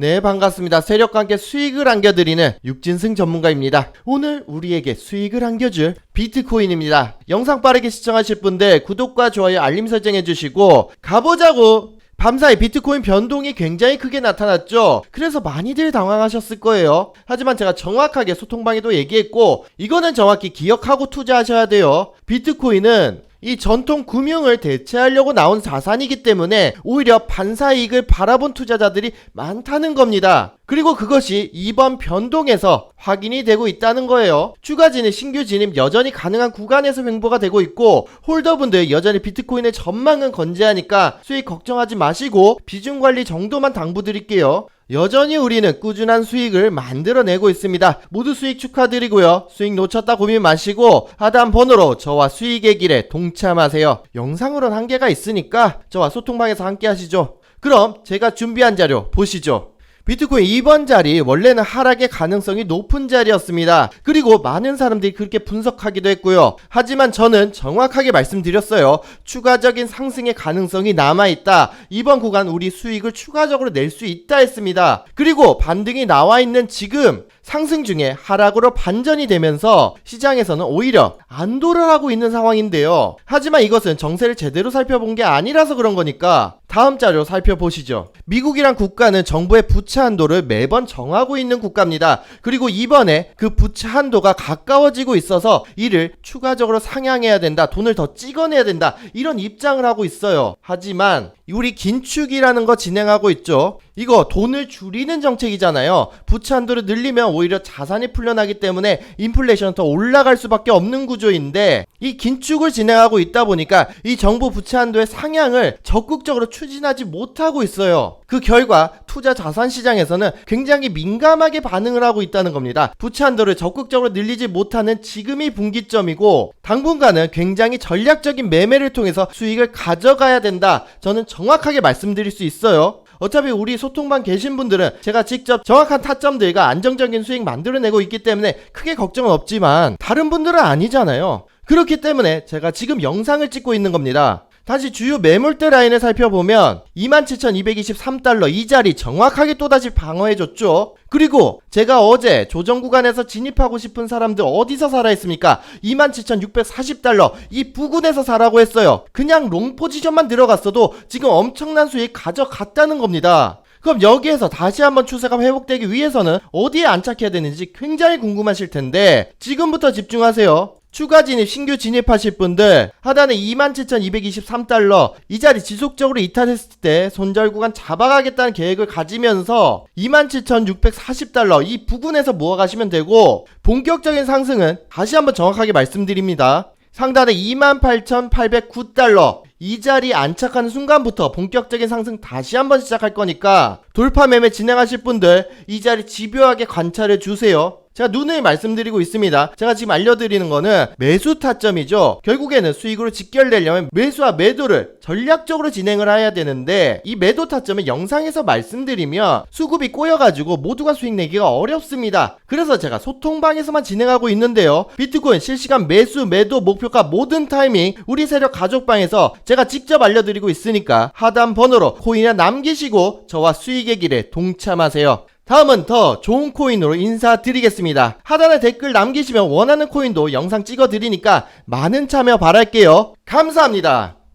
네, 반갑습니다. 세력과 함께 수익을 안겨드리는 육진승 전문가입니다. 오늘 우리에게 수익을 안겨줄 비트코인입니다. 영상 빠르게 시청하실 분들 구독과 좋아요, 알림 설정해주시고 가보자고! 밤사이 비트코인 변동이 굉장히 크게 나타났죠. 그래서 많이들 당황하셨을 거예요. 하지만 제가 정확하게 소통방에도 얘기했고, 이거는 정확히 기억하고 투자하셔야 돼요. 비트코인은 이 전통 금융을 대체하려고 나온 자산이기 때문에 오히려 반사이익을 바라본 투자자들이 많다는 겁니다. 그리고 그것이 이번 변동에서 확인이 되고 있다는 거예요. 추가 진입, 신규 진입 여전히 가능한 구간에서 횡보가 되고 있고 홀더분들 여전히 비트코인의 전망은 건재하니까 수익 걱정하지 마시고 비중 관리 정도만 당부드릴게요. 여전히 우리는 꾸준한 수익을 만들어내고 있습니다. 모두 수익 축하드리고요. 수익 놓쳤다 고민 마시고 하단 번호로 저와 수익의 길에 동참하세요. 영상으로는 한계가 있으니까 저와 소통방에서 함께 하시죠. 그럼 제가 준비한 자료 보시죠. 비트코인 2번 자리 원래는 하락의 가능성이 높은 자리였습니다. 그리고 많은 사람들이 그렇게 분석하기도 했고요. 하지만 저는 정확하게 말씀드렸어요. 추가적인 상승의 가능성이 남아있다. 이번 구간 우리 수익을 추가적으로 낼 수 있다 했습니다. 그리고 반등이 나와 있는 지금 상승 중에 하락으로 반전이 되면서 시장에서는 오히려 안도를 하고 있는 상황인데요. 하지만 이것은 정세를 제대로 살펴본 게 아니라서 그런 거니까 다음 자료 살펴보시죠. 미국이란 국가는 정부의 부채 한도를 매번 정하고 있는 국가입니다. 그리고 이번에 그 부채 한도가 가까워지고 있어서 이를 추가적으로 상향해야 된다. 돈을 더 찍어내야 된다. 이런 입장을 하고 있어요. 하지만 우리 긴축이라는 거 진행하고 있죠. 이거 돈을 줄이는 정책이잖아요. 부채 한도를 늘리면 오히려 자산이 풀려나기 때문에 인플레이션 더 올라갈 수밖에 없는 구조인데 이 긴축을 진행하고 있다 보니까 이 정부 부채 한도의 상향을 적극적으로 추진하지 못하고 있어요. 그 결과 투자 자산 시장에서는 굉장히 민감하게 반응을 하고 있다는 겁니다. 부채 한도를 적극적으로 늘리지 못하는 지금이 분기점이고 당분간은 굉장히 전략적인 매매를 통해서 수익을 가져가야 된다. 저는 정확하게 말씀드릴 수 있어요. 어차피 우리 소통방 계신 분들은 제가 직접 정확한 타점들과 안정적인 수익 만들어내고 있기 때문에 크게 걱정은 없지만 다른 분들은 아니잖아요. 그렇기 때문에 제가 지금 영상을 찍고 있는 겁니다. 다시 주요 매물대 라인을 살펴보면 27,223달러 이 자리 정확하게 또다시 방어해줬죠. 그리고 제가 어제 조정 구간에서 진입하고 싶은 사람들 어디서 사라 했습니까? 27,640달러 이 부근에서 사라고 했어요. 그냥 롱 포지션만 들어갔어도 지금 엄청난 수익 가져갔다는 겁니다. 그럼 여기에서 다시 한번 추세가 회복되기 위해서는 어디에 안착해야 되는지 굉장히 궁금하실 텐데 지금부터 집중하세요. 추가 진입, 신규 진입하실 분들 하단에 27,223달러 이 자리 지속적으로 이탈했을 때 손절 구간 잡아가겠다는 계획을 가지면서 27,640달러 이 부근에서 모아가시면 되고 본격적인 상승은 다시 한번 정확하게 말씀드립니다. 상단에 28,809달러 이 자리 안착하는 순간부터 본격적인 상승 다시 한번 시작할 거니까 돌파 매매 진행하실 분들 이 자리 집요하게 관찰해 주세요. 제가 누누이 말씀드리고 있습니다. 제가 지금 알려드리는 거는 매수 타점이죠. 결국에는 수익으로 직결되려면 매수와 매도를 전략적으로 진행을 해야 되는데 이 매도 타점은 영상에서 말씀드리면 수급이 꼬여가지고 모두가 수익 내기가 어렵습니다. 그래서 제가 소통방에서만 진행하고 있는데요. 비트코인 실시간 매수, 매도, 목표가 모든 타이밍 우리 세력 가족방에서 제가 직접 알려드리고 있으니까 하단 번호로 코인을 남기시고 저와 수익의 길에 동참하세요. 다음은 더 좋은 코인으로 인사드리겠습니다. 하단에 댓글 남기시면 원하는 코인도 영상 찍어드리니까 많은 참여 바랄게요. 감사합니다.